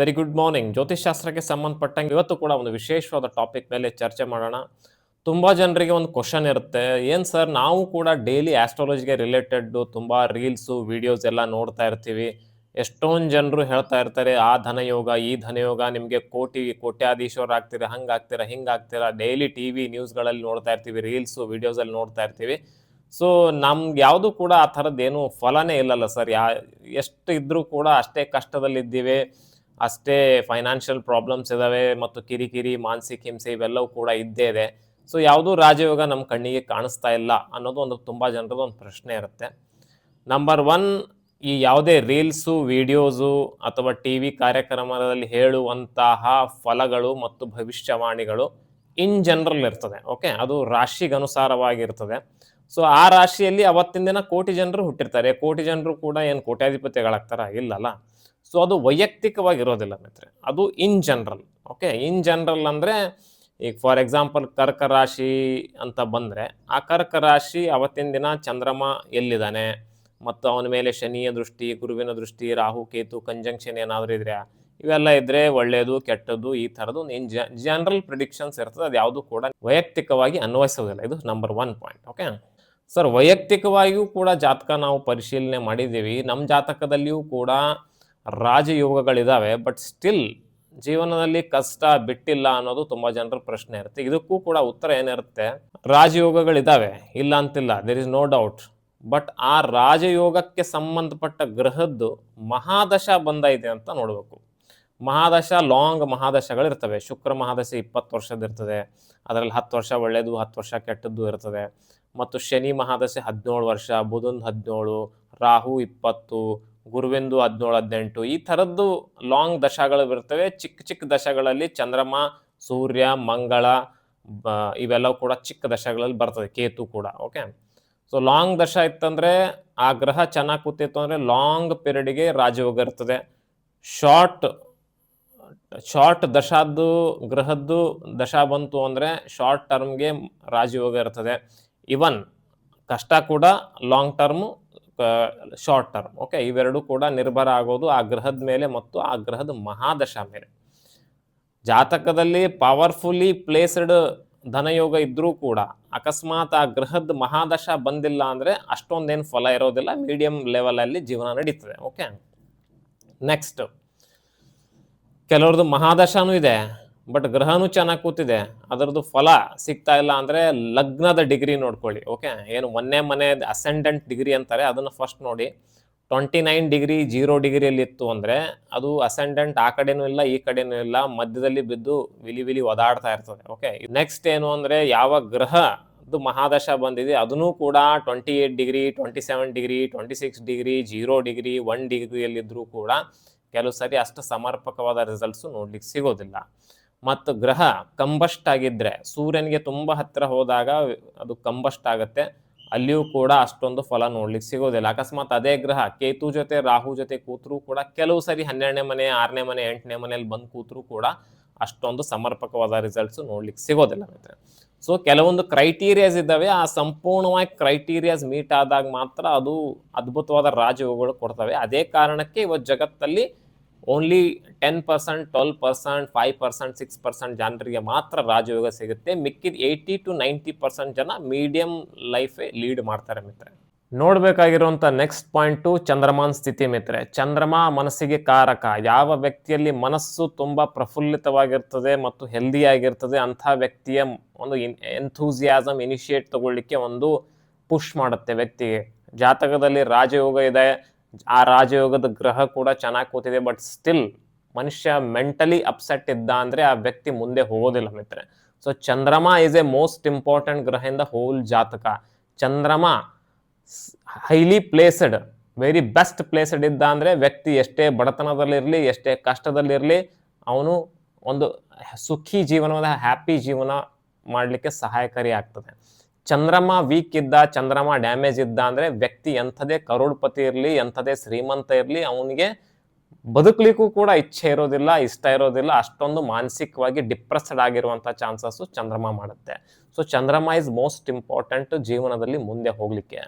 Very good morning ಜ್ಯೋತಿಷಾಸ್ತ್ರಕ್ಕೆ ಸಂಬಂಧಪಟ್ಟಂಗೆ ಇವತ್ತು ಕೂಡ ಒಂದು ವಿಶೇಷವಾದ ಟಾಪಿಕ್ ಮೇಲೆ ಚರ್ಚೆ ಮಾಡೋಣ. ತುಂಬ ಜನರಿಗೆ ಒಂದು ಕ್ವಶನ್ ಇರುತ್ತೆ. ಏನು ಸರ್ ನಾವು ಕೂಡ ಡೈಲಿ ಆಸ್ಟ್ರಾಲಜಿಗೆ ರಿಲೇಟೆಡ್ಡು ತುಂಬ ರೀಲ್ಸು ವಿಡಿಯೋಸ್ ಎಲ್ಲ ನೋಡ್ತಾ ಇರ್ತೀವಿ. ಎಷ್ಟೊಂದು ಜನರು ಹೇಳ್ತಾ ಇರ್ತಾರೆ, ಆ ಧನಯೋಗ, ಈ ಧನಯೋಗ ನಿಮಗೆ ಕೋಟಿ, ಕೋಟ್ಯಾಧೀಶ್ವರ ಆಗ್ತೀರಾ, ಹಿಂಗೆ ಆಗ್ತೀರಾ ಡೈಲಿ ಟಿ ವಿ ನ್ಯೂಸ್ಗಳಲ್ಲಿ ನೋಡ್ತಾ ಇರ್ತೀವಿ ರೀಲ್ಸು ವೀಡಿಯೋಸಲ್ಲಿ ನೋಡ್ತಾ ಇರ್ತೀವಿ. ಸೊ ನಮ್ಗೆ ಯಾವುದು ಕೂಡ ಆ ಥರದ್ದೇನು ಫಲನೇ ಇಲ್ಲಲ್ಲ ಸರ್ ಯಾ, ಎಷ್ಟು ಇದ್ದರೂ ಕೂಡ ಅಷ್ಟೇ ಕಷ್ಟದಲ್ಲಿದ್ದೀವಿ. ಅಷ್ಟೇ ಫೈನಾನ್ಷಿಯಲ್ ಪ್ರಾಬ್ಲಮ್ಸ್ ಇದಾವೆ ಮತ್ತು ಕಿರಿಕಿರಿ, ಮಾನಸಿಕ ಹಿಂಸೆ ಇವೆಲ್ಲವೂ ಕೂಡ ಇದ್ದೇ ಇದೆ. ಸೊ ಯಾವುದೂ ರಾಜಯೋಗ ನಮ್ಮ ಕಣ್ಣಿಗೆ ಕಾಣಿಸ್ತಾ ಇಲ್ಲ ಅನ್ನೋದು ಒಂದು ತುಂಬ ಜನರದ್ದು ಒಂದು ಪ್ರಶ್ನೆ ಇರುತ್ತೆ. ನಂಬರ್ ಒನ್ ಈ ಯಾವುದೇ ರೀಲ್ಸು ವಿಡಿಯೋಸು ಅಥವಾ ಟಿ ವಿ ಕಾರ್ಯಕ್ರಮದಲ್ಲಿ ಹೇಳುವಂತಹ ಫಲಗಳು ಮತ್ತು ಭವಿಷ್ಯವಾಣಿಗಳು ಇನ್ ಜನರಲ್ ಇರ್ತದೆ. ಓಕೆ ಅದು ರಾಶಿಗೆ ಅನುಸಾರವಾಗಿರ್ತದೆ ಸೊ ಆ ರಾಶಿಯಲ್ಲಿ ಅವತ್ತಿನ ದಿನ ಕೋಟಿ ಜನರು ಹುಟ್ಟಿರ್ತಾರೆ. ಕೋಟಿ ಜನರು ಕೂಡ ಏನು ಕೋಟ್ಯಾಧಿಪತಿಗಳಾಗ್ತಾರ? ಇಲ್ಲಲ್ಲ. ಸೊ ಅದು ವೈಯಕ್ತಿಕವಾಗಿರೋದಿಲ್ಲ ಮಿತ್ರೆ ಅದು in general okay in general ಅಂದರೆ, ಈಗ ಫಾರ್ ಎಕ್ಸಾಂಪಲ್ ಕರ್ಕ ರಾಶಿ ಅಂತ ಬಂದರೆ, ಆ ಕರ್ಕ ರಾಶಿ ಅವತ್ತಿನ ದಿನ ಚಂದ್ರಮ ಎಲ್ಲಿದ್ದಾನೆ? ಮತ್ತು ಅವನ ಮೇಲೆ ಶನಿಯ ದೃಷ್ಟಿ, ಗುರುವಿನ ದೃಷ್ಟಿ, ರಾಹು, ಕೇತು ಕಂಜಂಕ್ಷನ್ ಏನಾದರೂ ಇದ್ರೆ ಇವೆಲ್ಲ ಇದ್ರೆ ಒಳ್ಳೆಯದು ಕೆಟ್ಟದ್ದು ಈ ಥರದ್ದು ಇನ್ ಜನರಲ್ ಪ್ರಿಡಿಕ್ಷನ್ಸ್ ಇರ್ತದೆ. ಅದು ಯಾವುದು ಕೂಡ ವೈಯಕ್ತಿಕವಾಗಿ ಅನ್ವಯಿಸೋದಿಲ್ಲ. ಇದು number one point okay sir, ವೈಯಕ್ತಿಕವಾಗಿಯೂ ಕೂಡ ಜಾತಕ ನಾವು ಪರಿಶೀಲನೆ ಮಾಡಿದ್ದೀವಿ. ನಮ್ಮ ಜಾತಕದಲ್ಲಿಯೂ ಕೂಡ ರಾಜಯೋಗಗಳಿದ್ದಾವೆ ಬಟ್ ಸ್ಟಿಲ್ ಜೀವನದಲ್ಲಿ ಕಷ್ಟ, ಬಿಟ್ಟಿಲ್ಲ ಅನ್ನೋದು ತುಂಬ ಜನರ ಪ್ರಶ್ನೆ ಇರುತ್ತೆ. ಇದಕ್ಕೂ ಕೂಡ ಉತ್ತರ ಏನಿರುತ್ತೆ? ರಾಜಯೋಗಗಳಿದ್ದಾವೆ ಇಲ್ಲ ಅಂತಿಲ್ಲ. There is no doubt but ಆ ರಾಜಯೋಗಕ್ಕೆ ಸಂಬಂಧಪಟ್ಟ ಗ್ರಹದ್ದು ಮಹಾದಶ ಬಂದ ಅಂತ ನೋಡಬೇಕು. ಮಹಾದಶ ಲಾಂಗ್ ಮಹಾದಶಗಳಿರ್ತವೆ. ಶುಕ್ರ ಮಹಾದಶೆ ಇಪ್ಪತ್ತು ವರ್ಷದ ಇರ್ತದೆ. ಅದರಲ್ಲಿ ಹತ್ತು ವರ್ಷ ಒಳ್ಳೆಯದು ಹತ್ತು ವರ್ಷ ಕೆಟ್ಟದ್ದು ಇರ್ತದೆ. ಮತ್ತು ಶನಿ ಮಹಾದಶೆ ಹದಿನೇಳು ವರ್ಷ, ಬುಧನ್ ಹದಿನೇಳು, ರಾಹು ಇಪ್ಪತ್ತು, ಗುರುವೆಂದು ಹದಿನೇಳು, ಹದಿನೆಂಟು ಈ ಥರದ್ದು ಲಾಂಗ್ ದಶಗಳು ಬರ್ತವೆ ಚಿಕ್ಕ ಚಿಕ್ಕ ದಶಗಳಲ್ಲಿ ಚಂದ್ರಮ, ಸೂರ್ಯ, ಮಂಗಳ ಇವೆಲ್ಲವೂ ಕೂಡ ಚಿಕ್ಕ ದಶಗಳಲ್ಲಿ ಬರ್ತದೆ, ಕೇತು ಕೂಡ ಓಕೆ ಸೊ ಲಾಂಗ್ ದಶ ಇತ್ತಂದರೆ ಆ ಗ್ರಹ ಚೆನ್ನಾಗಿ ಕೂತಿತ್ತು ಅಂದರೆ ಲಾಂಗ್ ಪೀರಿಯಡ್ಗೆ ರಾಜಯೋಗ ಇರ್ತದೆ. ಶಾರ್ಟ್ ಶಾರ್ಟ್ ದಶಾದ್ದು, ಗ್ರಹದ್ದು ದಶ ಬಂತು ಅಂದರೆ ಶಾರ್ಟ್ ಟರ್ಮ್ಗೆ ರಾಜಯೋಗ ಇರ್ತದೆ. ಇವನ್ ಕಷ್ಟ ಕೂಡ long term short term okay ಇವೆರಡೂ ಕೂಡ ನಿರ್ಭರ ಆಗೋದು ಆ ಗ್ರಹದ ಮೇಲೆ ಮತ್ತು ಆ ಗ್ರಹದ ಮಹಾದಶ ಮೇಲೆ. ಜಾತಕದಲ್ಲಿ ಪವರ್ಫುಲ್ಲಿ ಪ್ಲೇಸ್ಡ್ ಧನಯೋಗ ಇದ್ದರೂ ಕೂಡ ಅಕಸ್ಮಾತ್ ಆ ಗ್ರಹದ ಮಹಾದಶ ಬಂದಿಲ್ಲ ಅಂದರೆ ಅಷ್ಟೊಂದೇನು ಫಲ ಇರೋದಿಲ್ಲ ಮೀಡಿಯಂ ಲೆವೆಲಲ್ಲಿ ಜೀವನ ನಡೀತದೆ ಓಕೆ ನೆಕ್ಸ್ಟ್ ಕೆಲವ್ರದ್ದು ಮಹಾದಶನೂ ಇದೆ. ಬಟ್ ಗ್ರಹನೂ ಚೆನ್ನಾಗಿ ಕೂತಿದೆ. ಅದರದ್ದು ಫಲ ಸಿಗ್ತಾ ಇಲ್ಲ ಅಂದರೆ ಲಗ್ನದ ಡಿಗ್ರಿ ನೋಡ್ಕೊಳ್ಳಿ, ಓಕೆ? ಏನು ಮೊನ್ನೆ ಮನೆ ಅಸೆಂಡೆಂಟ್ ಡಿಗ್ರಿ ಅಂತಾರೆ, ಅದನ್ನು ಫಸ್ಟ್ ನೋಡಿ. ಟ್ವೆಂಟಿ ನೈನ್ ಡಿಗ್ರಿ ಜೀರೋ ಡಿಗ್ರಿಯಲ್ಲಿ ಇತ್ತು ಅಂದರೆ ಅದು ಅಸೆಂಡೆಂಟ್ ಆ ಕಡೆನೂ ಇಲ್ಲ, ಈ ಕಡೆನೂ ಇಲ್ಲ, ಮಧ್ಯದಲ್ಲಿ ಬಿದ್ದು ವಿಲಿ ವಿಲಿ ಒದಾಡ್ತಾ ಇರ್ತದೆ, ಓಕೆ? ನೆಕ್ಸ್ಟ್ ಏನು ಅಂದರೆ ಯಾವ ಗ್ರಹ ಮಹಾದಶ ಬಂದಿದೆ, ಅದನ್ನು ಕೂಡ twenty eight degree twenty seven degree twenty six degree zero degree one ಡಿಗ್ರಿಯಲ್ಲಿದ್ದರೂ ಕೂಡ ಕೆಲವು ಸರಿ ಅಷ್ಟು ಸಮರ್ಪಕವಾದ ರಿಸಲ್ಟ್ಸು ನೋಡ್ಲಿಕ್ಕೆ ಸಿಗೋದಿಲ್ಲ. ಮತ್ತು ಗ್ರಹ ಕಂಬಸ್ಟ್ ಆಗಿದ್ದರೆ ಸೂರ್ಯನಿಗೆ ತುಂಬ ಹತ್ತಿರ ಹೋದಾಗ ಅದು ಕಂಬಸ್ಟ್ ಆಗುತ್ತೆ. ಅಲ್ಲಿಯೂ ಕೂಡ ಅಷ್ಟೊಂದು ಫಲ ನೋಡ್ಲಿಕ್ಕೆ ಸಿಗೋದಿಲ್ಲ. ಅಕಸ್ಮಾತ್ ಅದೇ ಗ್ರಹ ಕೇತು ಜೊತೆ, ರಾಹು ಜೊತೆ ಕೂತರೂ ಕೂಡ ಕೆಲವು ಸರಿ ಹನ್ನೆರಡನೇ ಮನೆ, ಆರನೇ ಮನೆ, ಎಂಟನೇ ಮನೆಯಲ್ಲಿ ಬಂದು ಕೂತರೂ ಕೂಡ ಅಷ್ಟೊಂದು ಸಮರ್ಪಕವಾದ ರಿಸಲ್ಟ್ಸ್ ನೋಡ್ಲಿಕ್ಕೆ ಸಿಗೋದಿಲ್ಲ ಮಿತ್ರ ಸೊ ಕೆಲವೊಂದು ಕ್ರೈಟೀರಿಯಾಸ್ ಇದ್ದಾವೆ. ಆ ಸಂಪೂರ್ಣವಾಗಿ ಕ್ರೈಟೀರಿಯಾಸ್ ಮೀಟ್ ಆದಾಗ ಮಾತ್ರ ಅದು ಅದ್ಭುತವಾದ ರಾಜಯೋಗಗಳು ಕೊಡ್ತವೆ. ಅದೇ ಕಾರಣಕ್ಕೆ ಇವತ್ತು ಜಗತ್ತಲ್ಲಿ only ten percent twelve percent five percent six percent ಜನರಿಗೆ ಮಾತ್ರ ರಾಜಯೋಗ ಸಿಗುತ್ತೆ. ಮಿಕ್ಕಿದ ಏಯ್ಟಿ ಟು ನೈಂಟಿ ಪರ್ಸೆಂಟ್ ಜನ ಮೀಡಿಯಂ ಲೈಫೇ ಲೀಡ್ ಮಾಡ್ತಾರೆ ಮಿತ್ರ ನೋಡಬೇಕಾಗಿರುವಂಥ ನೆಕ್ಸ್ಟ್ ಪಾಯಿಂಟು ಚಂದ್ರಮಾನ್ ಸ್ಥಿತಿ ಮಿತ್ರೆ ಚಂದ್ರಮ ಮನಸ್ಸಿಗೆ ಕಾರಕ. ಯಾವ ವ್ಯಕ್ತಿಯಲ್ಲಿ ಮನಸ್ಸು ತುಂಬ ಪ್ರಫುಲ್ಲಿತವಾಗಿರ್ತದೆ ಮತ್ತು ಹೆಲ್ದಿಯಾಗಿರ್ತದೆ ಅಂಥ ವ್ಯಕ್ತಿಯ ಒಂದು ಎಂಥೂಸಿಯಾಸಮ್ ಇನಿಷಿಯೇಟ್ ತಗೊಳ್ಳಿಕ್ಕೆ ಒಂದು ಪುಷ್ ಮಾಡುತ್ತೆ ವ್ಯಕ್ತಿಗೆ. ಜಾತಕದಲ್ಲಿ ರಾಜಯೋಗ ಇದೆ ಆ ರಾಜಯೋಗದ ಗ್ರಹ ಕೂಡ ಚೆನ್ನಾಗಿ ಕೂತಿದೆ ಬಟ್ ಸ್ಟಿಲ್ ಮನುಷ್ಯ ಮೆಂಟಲಿ ಅಪ್ಸೆಟ್ ಇದ್ದ ಅಂದರೆ ಆ ವ್ಯಕ್ತಿ ಮುಂದೆ ಹೋಗೋದಿಲ್ಲ ಮಿತ್ರೆ so Chandrama is a most important graha in the whole jataka. Chandrama highly placed very best placed ಇದ್ದ ಅಂದರೆ ವ್ಯಕ್ತಿ ಎಷ್ಟೇ ಬಡತನದಲ್ಲಿರಲಿ, ಎಷ್ಟೇ ಕಷ್ಟದಲ್ಲಿರಲಿ, ಅವನು ಒಂದು ಸುಖಿ ಜೀವನದ ಹ್ಯಾಪಿ ಜೀವನ ಮಾಡಲಿಕ್ಕೆ ಸಹಾಯಕಾರಿ ಆಗ್ತದೆ. ಚಂದ್ರಮ ವೀಕ್ ಇದ್ದ, ಚಂದ್ರಮ ಡ್ಯಾಮೇಜ್ ಇದ್ದ ಅಂದರೆ ವ್ಯಕ್ತಿ ಎಂಥದೇ ಕರೋಡ್ಪತಿ ಇರಲಿ, ಎಂಥದೇ ಶ್ರೀಮಂತ ಇರಲಿ, ಅವನಿಗೆ ಬದುಕಲಿಕ್ಕೂ ಕೂಡ ಇಚ್ಛೆ ಇರೋದಿಲ್ಲ, ಇಷ್ಟ ಇರೋದಿಲ್ಲ, ಅಷ್ಟೊಂದು ಮಾನಸಿಕವಾಗಿ ಡಿಪ್ರೆಸ್ಡ್ ಆಗಿರುವಂಥ ಚಾನ್ಸಸ್ಸು ಚಂದ್ರಮ ಮಾಡುತ್ತೆ. ಸೊ ಚಂದ್ರಮ ಇಸ್ ಮೋಸ್ಟ್ ಇಂಪಾರ್ಟೆಂಟ್ ಜೀವನದಲ್ಲಿ ಮುಂದೆ ಹೋಗಲಿಕ್ಕೆ.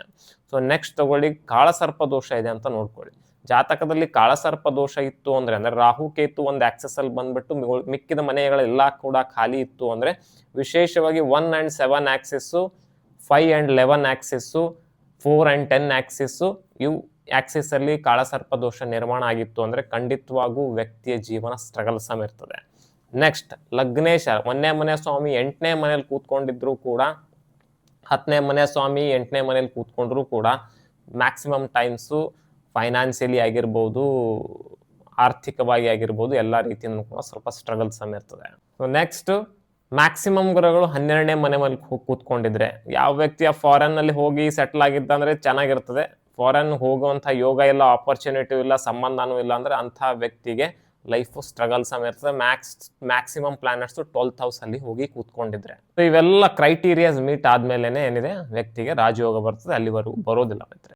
ಸೊ ನೆಕ್ಸ್ಟ್ ತಗೊಳ್ಳಿ, ಕಾಳಸರ್ಪ ದೋಷ ಇದೆ ಅಂತ ನೋಡ್ಕೊಳ್ಳಿ. ಜಾತಕದಲ್ಲಿ ಕಾಳಸರ್ಪ ದೋಷ ಇತ್ತು ಅಂದ್ರೆ ಅಂದ್ರೆ ರಾಹು ಕೇತು ಒಂದು ಆಕ್ಸೆಸ್ ಅಲ್ಲಿ ಬಂದ್ಬಿಟ್ಟು ಮಿಕ್ಕಿದ ಮನೆಗಳೆಲ್ಲ ಕೂಡ ಖಾಲಿ ಇತ್ತು ಅಂದ್ರೆ, ವಿಶೇಷವಾಗಿ one and seven axis five and eleven axis four and ten axis ಇವು ಆ್ಯಕ್ಸಿಸ್ಸಲ್ಲಿ ಕಾಳಸರ್ಪ ದೋಷ ನಿರ್ಮಾಣ ಆಗಿತ್ತು ಅಂದರೆ ಖಂಡಿತವಾಗೂ ವ್ಯಕ್ತಿಯ ಜೀವನ ಸ್ಟ್ರಗಲ್ ಸಮ ಇರ್ತದೆ. ನೆಕ್ಸ್ಟ್ ಲಗ್ನೇಶ, ಒಂದನೇ ಮನೆ ಸ್ವಾಮಿ, ಎಂಟನೇ ಮನೇಲಿ ಕೂತ್ಕೊಂಡಿದ್ರು ಕೂಡ, ಹತ್ತನೇ ಮನೆ ಸ್ವಾಮಿ, ಎಂಟನೇ ಮನೇಲಿ ಕೂತ್ಕೊಂಡ್ರು ಕೂಡ ಮ್ಯಾಕ್ಸಿಮಮ್ ಟೈಮ್ಸು ಫೈನಾನ್ಸಿಯಲಿ ಆಗಿರ್ಬೋದು, ಆರ್ಥಿಕವಾಗಿ ಆಗಿರ್ಬೋದು, ಎಲ್ಲ ರೀತಿಯಿಂದ ಕೂಡ ಸ್ವಲ್ಪ ಸ್ಟ್ರಗಲ್ ಸಮ ಇರ್ತದೆ. ಸೊ ನೆಕ್ಸ್ಟ್ ಮ್ಯಾಕ್ಸಿಮಮ್ ಗ್ರಹಗಳು ಹನ್ನೆರಡನೇ ಮನೆ ಮೇಲೆ ಕೂತ್ಕೊಂಡಿದ್ರೆ. ಯಾವ ವ್ಯಕ್ತಿಯ ಫಾರೆನ್ನಲ್ಲಿ ಹೋಗಿ ಸೆಟ್ಲ್ ಆಗಿದ್ದಂದ್ರೆ ಚೆನ್ನಾಗಿರ್ತದೆ. ಫಾರೆನ್ ಹೋಗುವಂಥ ಯೋಗ ಇಲ್ಲ ಆಪರ್ಚುನಿಟಿ ಇಲ್ಲ, ಸಂಬಂಧನೂ ಇಲ್ಲ ಅಂದ್ರೆ ಅಂಥ ವ್ಯಕ್ತಿಗೆ ಲೈಫು ಸ್ಟ್ರಗಲ್ ಸಮ ಇರ್ತದೆ. ಮ್ಯಾಕ್ಸ್ ಮ್ಯಾಕ್ಸಿಮಮ್ ಪ್ಲಾನೆಟ್ಸ್ ಟ್ವೆಲ್ತ್ ಅಲ್ಲಿ ಹೋಗಿ ಕೂತ್ಕೊಂಡಿದ್ರೆ. ಇವೆಲ್ಲ ಕ್ರೈಟೀರಿಯಾಸ್ ಮೀಟ್ ಆದ್ಮೇಲೆ ಏನಿದೆ? ವ್ಯಕ್ತಿಗೆ ರಾಜಯೋಗ ಬರ್ತದೆ. ಅಲ್ಲಿವರೆಗೂ ಬರೋದಿಲ್ಲ. ಮಿತ್ರೆ